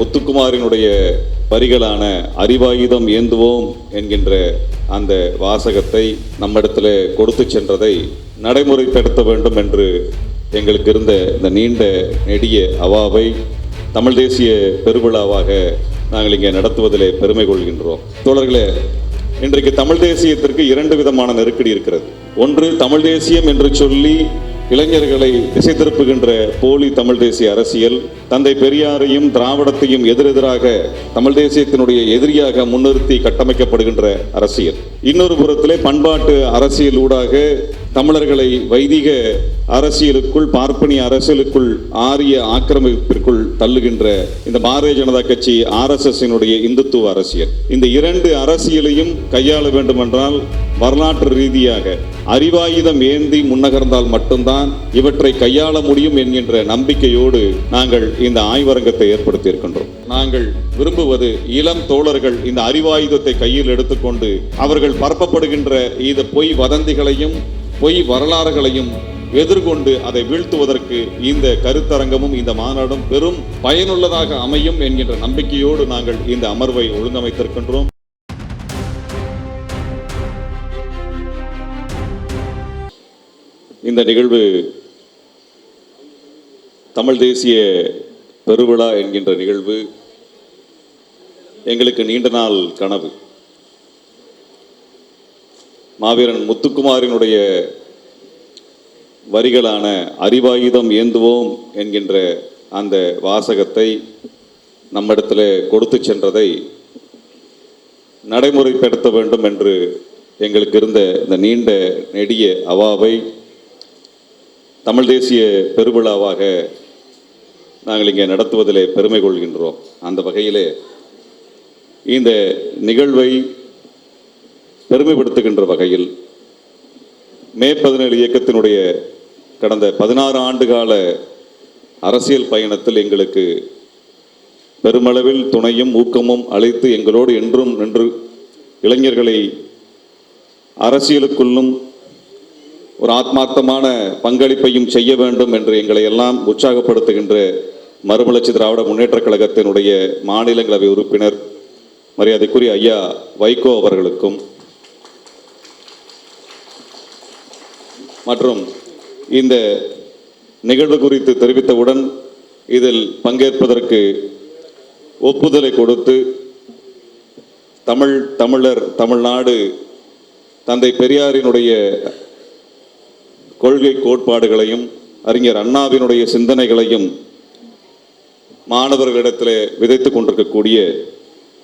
முத்துக்குமாரினுடைய வரிகளான அறிவாயுதம் ஏந்துவோம் என்கின்ற அந்த வாசகத்தை நம்மிடத்தில் கொடுத்து சென்றதை நடைமுறைப்படுத்த வேண்டும் என்று எங்களுக்கு இருந்த இந்த நீண்ட நெடிய அவாவை தமிழ் தேசிய பெருவிழாவாக நாங்கள் இங்கே நடத்துவதிலே பெருமை கொள்கின்றோம். தோழர்களே இன்றைக்கு தமிழ் தேசியத்திற்கு இரண்டு விதமான நெருக்கடி இருக்கிறது. ஒன்று தமிழ் தேசியம் என்று சொல்லி இளைஞர்களை திசை திருப்புகின்ற போலி தமிழ் தேசிய அரசியல் தந்தை பெரியாரையும் திராவிடத்தையும் எதிரெதிராக தமிழ் தேசியத்தினுடைய எதிரியாக முன்னிறுத்தி கட்டமைக்கப்படுகின்ற அரசியல். இன்னொரு புறத்திலே பண்பாட்டு அரசியல் ஊடாக தமிழர்களை வைதிக அரசியலுக்குள் பார்ப்பனிய அரசியலுக்குள் ஆரிய ஆக்கிரமிப்பிற்குள் தள்ளுகின்ற இந்த பாரதிய ஜனதா கட்சி ஆர்எஸ்எஸ்னுடைய இந்துத்துவ அரசியல். இந்த இரண்டு அரசியலையும் கையாள வேண்டுமென்றால் வரலாற்று ரீதியாக அறிவாயுதம் ஏந்தி முன்னகர்ந்தால் மட்டும்தான் இவற்றை கையாள முடியும் என்கின்ற நம்பிக்கையோடு நாங்கள் இந்த ஆய்வரங்கத்தை ஏற்படுத்தி இருக்கின்றோம் நாங்கள் விரும்புவது இளம் தோழர்கள் இந்த அறிவாயுதத்தை கையில் எடுத்துக்கொண்டு அவர்கள் பரப்பப்படுகின்ற இந்த பொய் வதந்திகளையும் பொய் வரலாறுகளையும் எதிர்கொண்டு அதை வீழ்த்துவதற்கு இந்த கருத்தரங்கமும் இந்த மாநாடும் பெரும் பயனுள்ளதாக அமையும் என்கின்ற நம்பிக்கையோடு நாங்கள் இந்த அமர்வை ஒழுங்கமைத்திருக்கின்றோம். இந்த நிகழ்வு தமிழ் தேசிய பெருவிழா என்கின்ற நிகழ்வு எங்களுக்கு நீண்ட நாள் கனவு. மாவீரன் முத்துக்குமாரினுடைய வரிகளான அறிவாயுதம் ஏந்துவோம் என்கின்ற அந்த வாசகத்தை நம்மிடத்தில் கொடுத்து சென்றதை நடைமுறைப்படுத்த வேண்டும் என்று எங்களுக்கு இருந்த இந்த நீண்ட நெடிய அவாவை தமிழ் தேசிய பெருவிழாவாக நாங்கள் இங்கே நடத்துவதிலே பெருமை கொள்கின்றோம். அந்த வகையிலே இந்த நிகழ்வை பெருமைப்படுத்துகின்ற வகையில் மே பதினேழு இயக்கத்தினுடைய கடந்த பதினாறு ஆண்டுகால அரசியல் பயணத்தில் எங்களுக்கு பெருமளவில் துணையும் ஊக்கமும் அளித்து எங்களோடு என்றும் நின்று இளைஞர்களை அரசியலுக்குள்ளும் ஒரு ஆத்மார்த்தமான பங்களிப்பையும் செய்ய வேண்டும் என்று எங்களை எல்லாம் உற்சாகப்படுத்துகின்ற மறுமலர்ச்சி திராவிட முன்னேற்றக் கழகத்தினுடைய மாநிலங்களவை உறுப்பினர் மரியாதைக்குரிய ஐயா வைகோ அவர்களுக்கும் மற்றும் இந்த நிகழ்வு குறித்து தெரிவித்தவுடன் இதில் பங்கேற்பதற்கு ஒப்புதலை கொடுத்து தமிழ் தமிழர் தமிழ்நாடு தந்தை பெரியாரினுடைய கொள்கை கோட்பாடுகளையும் அறிஞர் அண்ணாவினுடைய சிந்தனைகளையும் மாணவர்களிடத்தில் விதைத்து கொண்டிருக்கக்கூடிய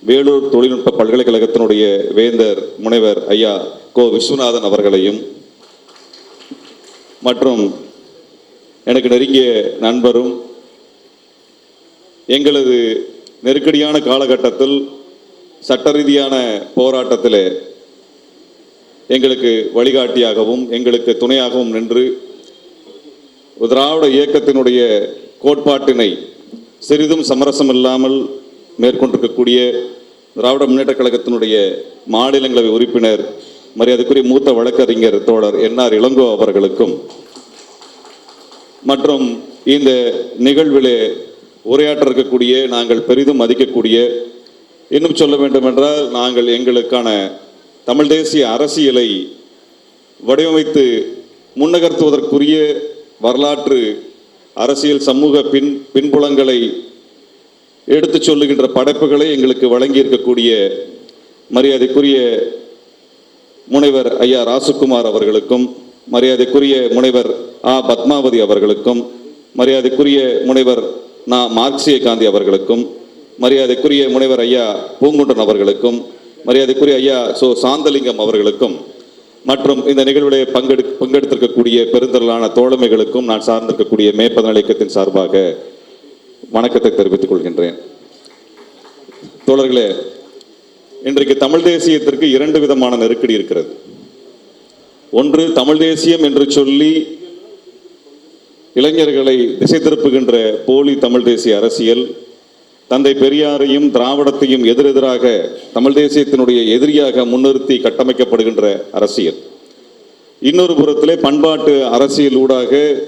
வேலூர் தொழில்நுட்ப பல்கலைக்கழகத்தினுடைய வேந்தர் முனைவர் ஐயா கோ விஸ்வநாதன் அவர்களையும் மற்றும் எனக்கு நெருங்கிய நண்பரும் எங்களது நெருக்கடியான காலகட்டத்தில் சட்ட ரீதியான போராட்டத்தில் எங்களுக்கு வழிகாட்டியாகவும் எங்களுக்கு துணையாகவும் நின்று திராவிட இயக்கத்தினுடைய கோட்பாட்டினை சிறிதும் சமரசம் இல்லாமல் மேற்கொண்டிருக்கக்கூடிய திராவிட முன்னேற்ற கழகத்தினுடைய மாநிலங்களவை உறுப்பினர் மரியாதைக்குரிய மூத்த வழக்கறிஞர் தோழர் என்ஆர் இளங்கோ அவர்களுக்கும் மற்றும் இந்த நிகழ்விலே உரையாற்ற இருக்கக்கூடிய நாங்கள் பெரிதும் மதிக்கக்கூடிய இன்னும் சொல்ல வேண்டுமென்றால் நாங்கள் எங்களுக்கான தமிழ் தேசிய அரசியலை வடிவமைத்து முன்னகர்த்துவதற்குரிய வரலாற்று அரசியல் சமூக பின் பின்புலங்களை எடுத்துச் சொல்லுகின்ற படைப்புகளை எங்களுக்கு வழங்கியிருக்கக்கூடிய மரியாதைக்குரிய முனைவர் ஐயா ராசுகுமார் அவர்களுக்கும் மரியாதைக்குரிய முனைவர் ஆ. பத்மாவதி அவர்களுக்கும் மரியாதைக்குரிய முனைவர் நா. மார்க்சிய காந்தி அவர்களுக்கும் மரியாதைக்குரிய முனைவர் ஐயா பூங்குண்டன் அவர்களுக்கும் மரியாதைக்குரிய ஐயா சோ சாந்தலிங்கம் அவர்களுக்கும் மற்றும் இந்த நிகழ்வுடைய பங்கெடு பங்கெடுத்திருக்கக்கூடிய பெருந்திரளான தோழமைகளுக்கும் நான் சார்ந்திருக்கக்கூடிய மேற்பதன இயக்கத்தின் சார்பாக வணக்கத்தை தெரிவித்துக் கொள்கின்றேன். தோழர்களே இன்றைக்கு தமிழ் தேசியத்திற்கு இரண்டு விதமான நெருக்கடி இருக்கிறது. ஒன்று தமிழ் தேசியம் என்று சொல்லி இளைஞர்களை திசை திருப்புகின்ற போலி தமிழ் தேசிய அரசியல் தந்தை பெரியாரையும் திராவிடத்தையும் எதிரெதிராக தமிழ் தேசியத்தினுடைய எதிரியாக முன்னிறுத்தி கட்டமைக்கப்படுகின்ற அரசியல். இன்னொரு புறத்திலே பண்பாட்டு அரசியல் ஊடாக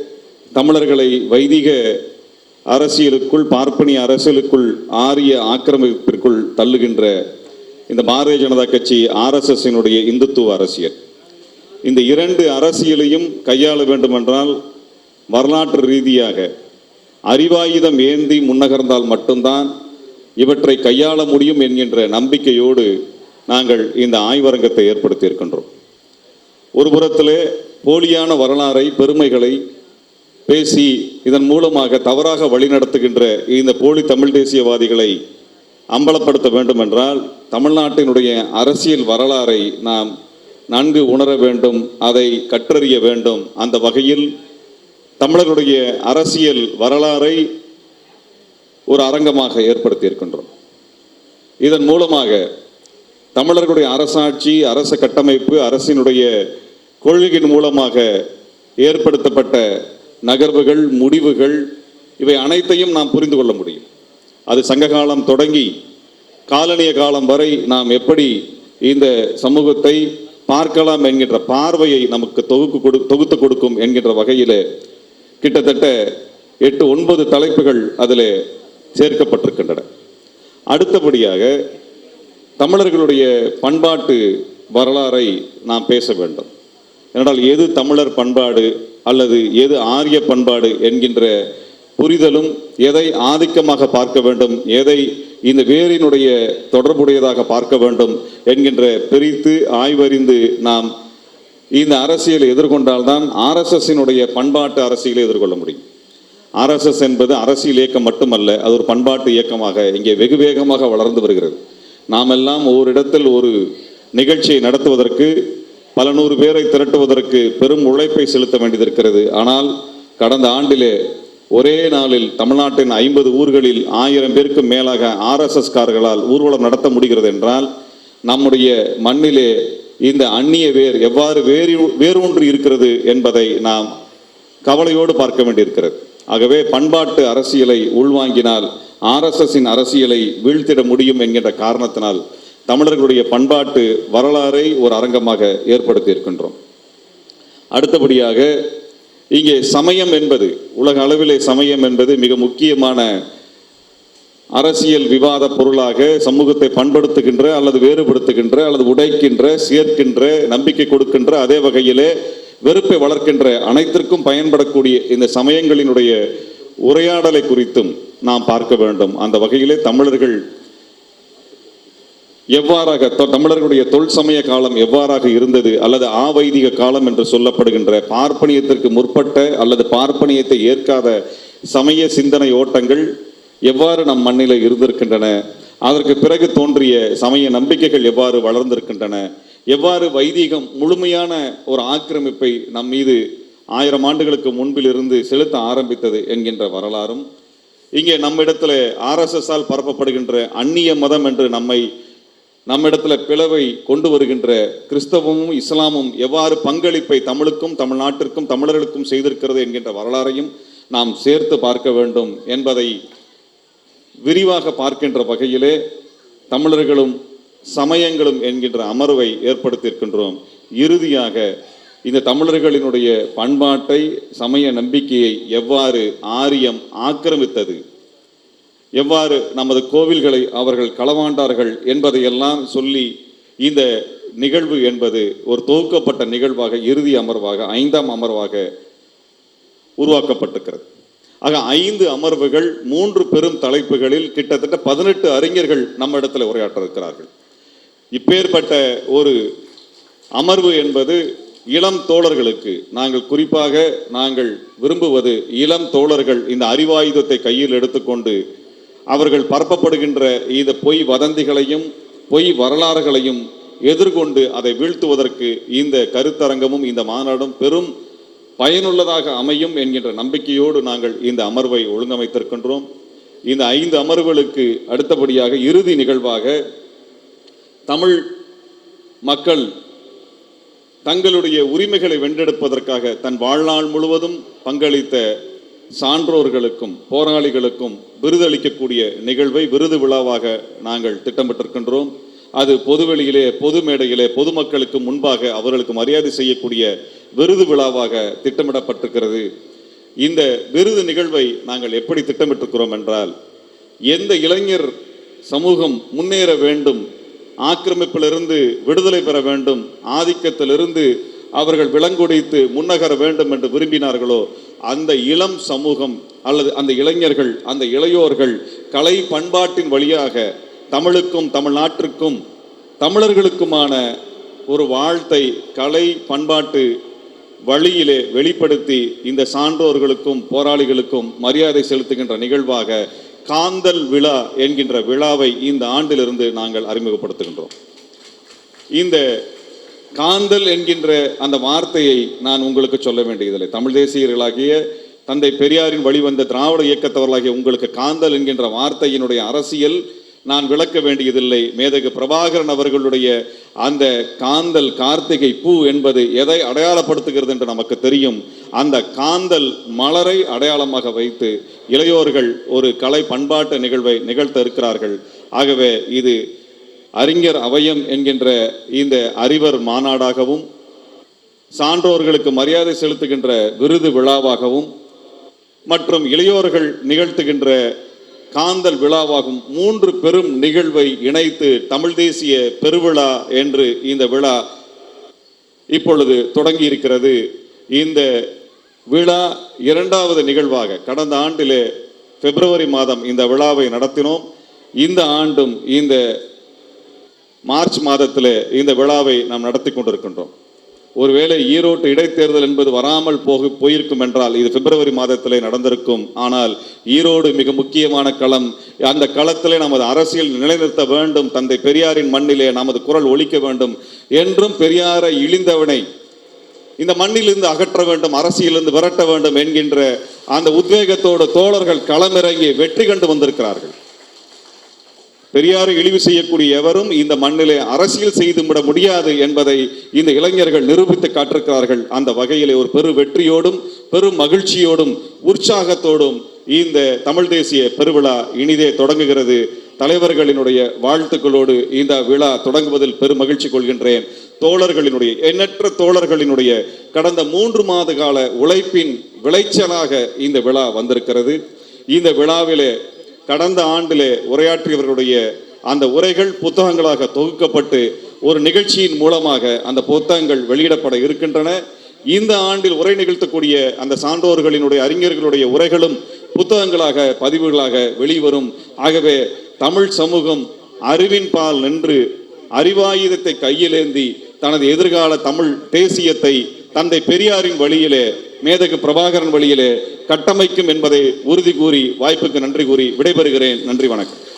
தமிழர்களை வைதிக அரசியலுக்குள் பார்ப்பனிய அரசியலுக்குள் ஆரிய ஆக்கிரமிப்பிற்குள் தள்ளுகின்ற இந்த பாரதிய ஜனதா கட்சி ஆர்எஸ்எஸ்ஸினுடைய இந்துத்துவ அரசியல். இந்த இரண்டு அரசியலையும் கையாள வேண்டுமென்றால் வரலாற்று ரீதியாக அறிவாயுதம் ஏந்தி முன்னகர்ந்தால் மட்டும்தான் இவற்றை கையாள முடியும் என்கின்ற நம்பிக்கையோடு நாங்கள் இந்த ஆய்வரங்கத்தை ஏற்படுத்தியிருக்கின்றோம் ஒரு புறத்திலே போலியான வரலாறை பெருமைகளை பேசி இதன் மூலமாக தவறாக வழிநடத்துகின்ற இந்த போலி தமிழ் தேசியவாதிகளை அம்பலப்படுத்த வேண்டும் என்றால் தமிழ்நாட்டினுடைய அரசியல் வரலாறை நாம் நன்கு உணர வேண்டும் அதை கற்றறிய வேண்டும். அந்த வகையில் தமிழருடைய அரசியல் வரலாறை ஒரு அரங்கமாக ஏற்படுத்தியிருக்கின்றோம். இதன் மூலமாக தமிழர்களுடைய அரசாட்சி அரச கட்டமைப்பு அரசினுடைய கொள்கையின் மூலமாக ஏற்படுத்தப்பட்ட நகர்வுகள் முடிவுகள் இவை அனைத்தையும் நாம் புரிந்து கொள்ள முடியும். அது சங்ககாலம் தொடங்கி காலனிய காலம் வரை நாம் எப்படி இந்த சமூகத்தை பார்க்கலாம் என்கின்ற பார்வையை நமக்கு தொகுக்கு கொடு தொகுத்து கொடுக்கும் என்கின்ற வகையில் கிட்டத்தட்ட எட்டு ஒன்பது தலைப்புகள் அதில் சேர்க்கப்பட்டிருக்கின்றன. அடுத்தபடியாக தமிழர்களுடைய பண்பாட்டு வரலாறை நாம் பேச வேண்டும். ஏனென்றால் எது தமிழர் பண்பாடு அல்லது எது ஆரிய பண்பாடு என்கின்ற புரிதலும் எதை ஆதிக்கமாக பார்க்க வேண்டும் எதை இந்த வேரினுடைய தொடர்புடையதாக பார்க்க வேண்டும் என்கின்ற பிரித்து ஆய்வறிந்து நாம் இந்த அரசியலை எதிர்கொண்டால்தான் ஆர்எஸ்எஸ்ஸினுடைய பண்பாட்டு அரசியலை எதிர்கொள்ள முடியும். ஆர்எஸ்எஸ் என்பது அரசியல் இயக்கம் மட்டுமல்ல அது ஒரு பண்பாட்டு இயக்கமாக இங்கே வெகு வேகமாக வளர்ந்து வருகிறது. நாமெல்லாம் ஓரிடத்தில் ஒரு நிகழ்ச்சியை நடத்துவதற்கு பல நூறு பேரை திரட்டுவதற்கு பெரும் உழைப்பை செலுத்த வேண்டியிருக்கிறது. ஆனால் கடந்த ஆண்டிலே ஒரே நாளில் தமிழ்நாட்டின் ஐம்பது ஊர்களில் ஆயிரம் பேருக்கு மேலாக ஆர்எஸ்எஸ் கார்களால் ஊர்வலம் நடத்த முடிகிறது என்றால் நம்முடைய மண்ணிலே இந்த அந்நிய வேர் எவ்வாறு வேறு வேரூன்றி இருக்கிறது என்பதை நாம் கவலையோடு பார்க்க வேண்டியிருக்கிறது. ஆகவே பண்பாட்டு அரசியலை உள்வாங்கினால் ஆர்எஸ்எஸ்ஸின் அரசியலை வீழ்த்திட முடியும் என்கின்ற காரணத்தினால் தமிழர்களுடைய பண்பாட்டு வரலாறை ஒரு அரங்கமாக ஏற்படுத்தி இருக்கின்றோம். அடுத்தபடியாக இங்கே சமயம் என்பது உலக அளவிலே சமயம் என்பது மிக முக்கியமான அரசியல் விவாத பொருளாக சமூகத்தை பண்படுத்துகின்ற அல்லது வேறுபடுத்துகின்ற அல்லது உடைக்கின்ற சேர்க்கின்ற நம்பிக்கை கொடுக்கின்ற அதே வகையிலே வெறுப்பை வளர்க்கின்ற அனைத்திற்கும் பயன்படக்கூடிய இந்த சமயங்களினுடைய உரையாடலை குறித்தும் நாம் பார்க்க வேண்டும். அந்த வகையிலே தமிழர்கள் எவ்வாறாக தமிழர்களுடைய தொல் சமய காலம் எவ்வாறாக இருந்தது அல்லது ஆவைதிக காலம் என்று சொல்லப்படுகின்ற பார்ப்பனியத்திற்கு முற்பட்ட அல்லது பார்ப்பனியத்தை ஏற்காத சமய சிந்தனை ஓட்டங்கள் எவ்வாறு நம் மண்ணில் இருந்திருக்கின்றன அதற்கு பிறகு தோன்றிய சமய நம்பிக்கைகள் எவ்வாறு வளர்ந்திருக்கின்றன எவ்வாறு வைதீகம் முழுமையான ஒரு ஆக்கிரமிப்பை நம் மீது ஆயிரம் ஆண்டுகளுக்கு முன்பிலிருந்து செலுத்த ஆரம்பித்தது என்கின்ற வரலாறும் இங்கே நம்மிடத்துல ஆர்எஸ்எஸ்ஸால் பரப்பப்படுகின்ற அந்நிய மதம் என்று நம்மை நம்மிடத்துல பிளவை கொண்டு வருகின்ற கிறிஸ்தவமும் இஸ்லாமும் எவ்வாறு பங்களிப்பை தமிழுக்கும் தமிழ்நாட்டிற்கும் தமிழர்களுக்கும் செய்திருக்கிறது என்கின்ற வரலாறையும் நாம் சேர்த்து பார்க்க வேண்டும் என்பதை விரிவாக பார்க்கின்ற வகையிலே தமிழர்களும் சமயங்களும் என்கின்ற அமர்வை ஏற்படுத்தியிருக்கின்றோம். இறுதியாக இந்த தமிழர்களினுடைய பண்பாட்டை சமய நம்பிக்கையை எவ்வாறு ஆரியம் ஆக்கிரமித்தது எவ்வாறு நமது கோவில்களை அவர்கள் களவாண்டார்கள் என்பதையெல்லாம் சொல்லி இந்த நிகழ்வு என்பது ஒரு தொகுக்கப்பட்ட நிகழ்வாக இறுதி அமர்வாக ஐந்தாம் அமர்வாக உருவாக்கப்பட்டிருக்கிறது. ஆக ஐந்து அமர்வுகள் மூன்று பெரும் தலைப்புகளில் கிட்டத்தட்ட பதினெட்டு அறிஞர்கள் நம்ம இடத்துல உரையாற்ற இருக்கிறார்கள் இப்பேற்பட்ட ஒரு அமர்வு என்பது இளம் தோழர்களுக்கு நாங்கள் குறிப்பாக நாங்கள் விரும்புவது இளம் தோழர்கள் இந்த அறிவாயுதத்தை கையில் எடுத்துக்கொண்டு அவர்கள் பரப்பப்படுகின்ற இந்த பொய் வதந்திகளையும் பொய் வரலாறுகளையும் எதிர்கொண்டு அதை வீழ்த்துவதற்கு இந்த கருத்தரங்கமும் இந்த மாநாடும் பெரும் பயனுள்ளதாக அமையும் என்கின்ற நம்பிக்கையோடு நாங்கள் இந்த அமர்வை ஒழுங்கமைத்திருக்கின்றோம். இந்த ஐந்து அமர்வுகளுக்கு அடுத்தபடியாக இறுதி நிகழ்வாக தமிழ் மக்கள் தங்களுடைய உரிமைகளை வென்றெடுப்பதற்காக தன் வாழ்நாள் முழுவதும் பங்களித்த சான்றோர்களுக்கும் போராளிகளுக்கும் விருதளிக்கக்கூடிய நிகழ்வை விருது விழாவாக நாங்கள் திட்டமிட்டிருக்கின்றோம். அது பொதுவெளியிலே பொது மேடையிலே பொதுமக்களுக்கு முன்பாக அவர்களுக்கு மரியாதை செய்யக்கூடிய விருது விழாவாக திட்டமிடப்பட்டிருக்கிறது. இந்த விருது நிகழ்வை நாங்கள் எப்படி திட்டமிட்டிருக்கிறோம் என்றால் எந்த இளைஞர் சமூகம் முன்னேற வேண்டும் ஆக்கிரமிப்பிலிருந்து விடுதலை பெற வேண்டும் ஆதிக்கத்திலிருந்து அவர்கள் விலங்குடித்து முன்னகர வேண்டும் என்று விரும்பினார்களோ அந்த இளம் சமூகம் அல்லது அந்த இளைஞர்கள் அந்த இளையோர்கள் கலை பண்பாட்டின் வழியாக தமிழுக்கும் தமிழ்நாட்டிற்கும் தமிழர்களுக்குமான ஒரு வாழ்த்தை கலை பண்பாட்டு வழியிலே வெளிப்படுத்தி இந்த சான்றோர்களுக்கும் போராளிகளுக்கும் மரியாதை செலுத்துகின்ற நிகழ்வாக காந்தல் விழா என்கின்ற விழாவை இந்த ஆண்டிலிருந்து நாங்கள் அறிமுகப்படுத்துகின்றோம். இந்த காந்தல் என்கின்ற அந்த வார்த்தையை நான் உங்களுக்கு சொல்ல வேண்டியதில்லை. தமிழ் தேசியர்களாகிய தந்தை பெரியாரின் வழிவந்த திராவிட இயக்கத்தவர்களாகிய உங்களுக்கு காந்தல் என்கின்ற வார்த்தையினுடைய அரசியல் நான் விளக்க வேண்டியதில்லை. மேதகு பிரபாகரன் அவர்களுடைய அந்த காந்தல் கார்த்திகை பூ என்பது எதை அடையாளப்படுத்துகிறது என்று நமக்கு தெரியும். அந்த காந்தல் மலரை அடையாளமாக வைத்து இளையோர்கள் ஒரு கலை பண்பாட்டு நிகழ்வை நிகழ்த்த இருக்கிறார்கள். ஆகவே இது அறிஞர் அவயம் என்கின்ற இந்த அறிவர் மாநாடாகவும் சான்றோர்களுக்கு மரியாதை செலுத்துகின்ற விருது விழாவாகவும் மற்றும் இளையோர்கள் நிகழ்த்துகின்ற காந்தல் விழாவாகும். மூன்று பெரும் நிகழ்வை இணைத்து தமிழ் தேசிய பெருவிழா என்று இந்த விழா இப்பொழுது தொடங்கி இருக்கிறது இந்த விழா இரண்டாவது நிகழ்வாக கடந்த ஆண்டிலே பிப்ரவரி மாதம் இந்த விழாவை நடத்தினோம். இந்த ஆண்டும் இந்த மார்ச் மாதத்தில் இந்த விழாவை நாம் நடத்தி கொண்டிருக்கின்றோம். ஒருவேளை ஈரோட்டு இடைத்தேர்தல் என்பது வராமல் போக போயிருக்கும் என்றால் இது பிப்ரவரி மாதத்திலே நடந்திருக்கும். ஆனால் ஈரோடு மிக முக்கியமான களம். அந்த களத்திலே நமது அரசியல் நிலைநிறுத்த வேண்டும். தந்தை பெரியாரின் மண்ணிலே நமது குரல் ஒழிக்க வேண்டும் என்றும் பெரியாரை இழிந்தவனை இந்த மண்ணிலிருந்து அகற்ற வேண்டும் அரசியலிருந்து விரட்ட வேண்டும் என்கின்ற அந்த உத்வேகத்தோடு தோழர்கள் களமிறங்கி வெற்றி கண்டு வந்திருக்கிறார்கள். பெரியாரை இழிவு செய்யக்கூடிய எவரும் இந்த மண்ணிலே அரசியல் செய்து விட முடியாது என்பதை இந்த இளைஞர்கள் நிரூபித்து காட்டிருக்கிறார்கள். அந்த வகையிலே ஒரு பெரு வெற்றியோடும் பெரும் மகிழ்ச்சியோடும் உற்சாகத்தோடும் இந்த தமிழ் தேசிய பெருவிழா இனிதே தொடங்குகிறது. தலைவர்களினுடைய வாழ்த்துக்களோடு இந்த விழா தொடங்குவதில் பெரும் மகிழ்ச்சி கொள்கின்றேன். தோழர்களினுடைய எண்ணற்ற தோழர்களினுடைய கடந்த மூன்று மாத கால உழைப்பின் விளைச்சலாக இந்த விழா வந்திருக்கிறது. இந்த விழாவிலே கடந்த ஆண்டிலே உரையாற்றியவர்களுடைய அந்த உரைகள் புத்தகங்களாக தொகுக்கப்பட்டு ஒரு நிகழ்ச்சியின் மூலமாக அந்த புத்தகங்கள் வெளியிடப்பட இருக்கின்றன. இந்த ஆண்டில் உரை நிகழ்த்தக்கூடிய அந்த சான்றோர்களினுடைய அறிஞர்களுடைய உரைகளும் புத்தகங்களாக பதிவுகளாக வெளிவரும். ஆகவே தமிழ் சமூகம் அறிவின் பால் நின்று அறிவாயுதத்தை கையிலேந்தி தனது எதிர்கால தமிழ் தேசியத்தை தந்தை பெரியாரின் வழியிலே மேதகு பிரபாகரன் வழியிலே கட்டமைக்கும் என்பதை உறுதி கூறி வாய்ப்புக்கு நன்றி கூறி விடைபெறுகிறேன். நன்றி வணக்கம்.